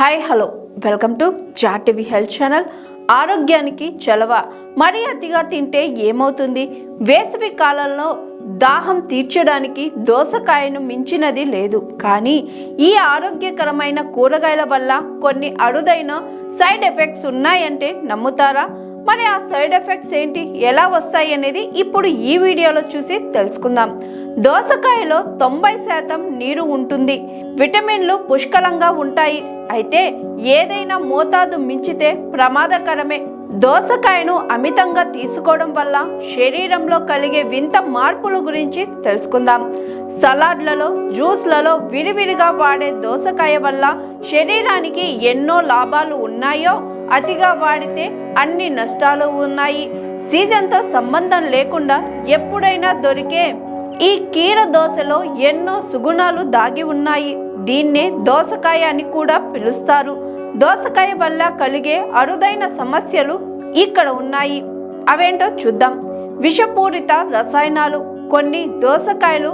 Hi hello welcome to జాటివి health channel ఆరోగ్యానికి చలవ మరీ అతిగా తింటే ఏమవుతుంది? వేసవి కాలంలో దాహం తీర్చడానికి దోసకాయను మించినది లేదు. కానీ ఈ ఆరోగ్యకరమైన కూరగాయల వల్ల కొన్ని అరుదైన సైడ్ ఎఫెక్ట్స్ ఉన్నాయంటే నమ్ముతారా? మరి ఆ సైడ్ ఎఫెక్ట్స్ ఏంటి? ఎలా వస్తాయి అనేది ఇప్పుడు ఈ వీడియోలో చూసి తెలుసుకుందాం. దోసకాయలో తొంభై శాతం నీరు ఉంటుంది. విటమిన్లు పుష్కలంగా ఉంటాయి. అయితే ఏదైనా మోతాదు మించితే ప్రమాదకరమే. దోసకాయను అమితంగా తీసుకోవడం వల్ల శరీరంలో కలిగే వింత మార్పుల గురించి తెలుసుకుందాం. సలాడ్లలో జ్యూస్లలో విరివిరిగా వాడే దోసకాయ వల్ల శరీరానికి ఎన్నో లాభాలు ఉన్నాయో అతిగా వాడితే అన్ని నష్టాలు ఉన్నాయి. సీజన్తో సంబంధం లేకుండా ఎప్పుడైనా దొరికే ఈ కీర దోశలో ఎన్నో సుగుణాలు దాగి ఉన్నాయి. దీన్నే దోసకాయ అని కూడా పిలుస్తారు. దోసకాయ వల్ల కలిగే అరుదైన సమస్యలు ఇక్కడ ఉన్నాయి. అవేంటో చూద్దాం. విషపూరిత రసాయనాలు కొన్ని దోసకాయలు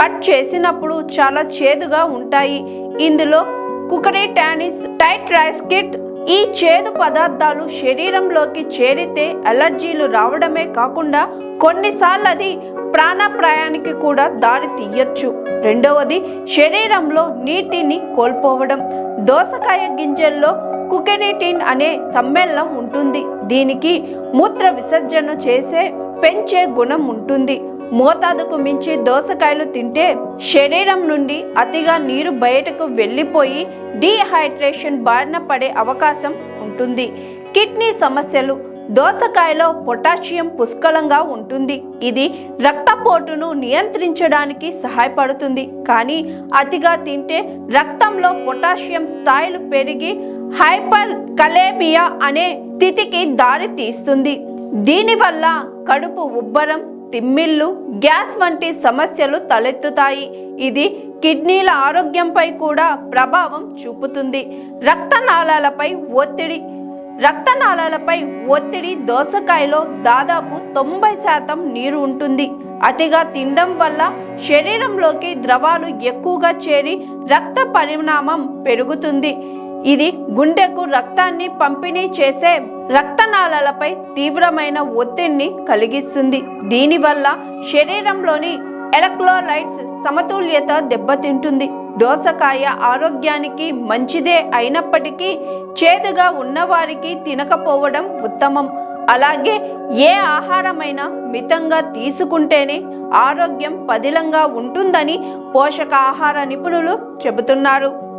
కట్ చేసినప్పుడు చాలా చేదుగా ఉంటాయి. ఇందులో కుకరీ టానిస్ టైట్ రైస్కిట్ ఈ చేదు పదార్థాలు శరీరంలోకి చేరితే అలర్జీలు రావడమే కాకుండా కొన్నిసార్లు అది ప్రాణప్రాయానికి కూడా దారి తీయొచ్చు. రెండవది శరీరంలో నీటిని కోల్పోవడం. దోసకాయ గింజల్లో కుకెనిటిన్ అనే సమ్మేళనం ఉంటుంది. దీనికి మూత్ర విసర్జన చేసే పెంచే గుణం ఉంటుంది. మోతాదుకు మించి దోసకాయలు తింటే శరీరం నుండి అతిగా నీరు బయటకు వెళ్ళిపోయి డీహైడ్రేషన్ బారిన పడే అవకాశం ఉంటుంది. కిడ్నీ సమస్యలు దోసకాయలో పొటాషియం పుష్కలంగా ఉంటుంది. ఇది రక్తపోటును నియంత్రించడానికి సహాయపడుతుంది. కానీ అతిగా తింటే రక్తంలో పొటాషియం స్థాయిలు పెరిగి హైపర్ కలేమియా అనే స్థితికి దారి తీస్తుంది దీనివల్ల కడుపు ఉబ్బరం తిమ్మిళ్ళు గ్యాస్ వంటి సమస్యలు తలెత్తుతాయి. ఇది కిడ్నీల ఆరోగ్యంపై కూడా ప్రభావం చూపుతుంది. రక్తనాళాలపై ఒత్తిడి రక్తనాళాలపై ఒత్తిడి దోసకాయలో దాదాపు తొంభై శాతం నీరు ఉంటుంది. అతిగా తినడం వల్ల శరీరంలోకి ద్రవాలు ఎక్కువగా చేరి రక్త పరిణామం పెరుగుతుంది. ఇది గుండెకు రక్తాన్ని పంపిణీ చేసే రక్తనాళాలపై తీవ్రమైన ఒత్తిడిని కలిగిస్తుంది. దీనివల్ల శరీరంలోని ఎలక్ట్రోలైట్స్ సమతుల్యత దెబ్బతింటుంది. దోసకాయ ఆరోగ్యానికి మంచిదే అయినప్పటికీ చేదుగా ఉన్నవారికి తినకపోవడం ఉత్తమం. అలాగే ఏ ఆహారమైనా మితంగా తీసుకుంటేనే ఆరోగ్యం పదిలంగా ఉంటుందని పోషకాహార నిపుణులు చెబుతున్నారు.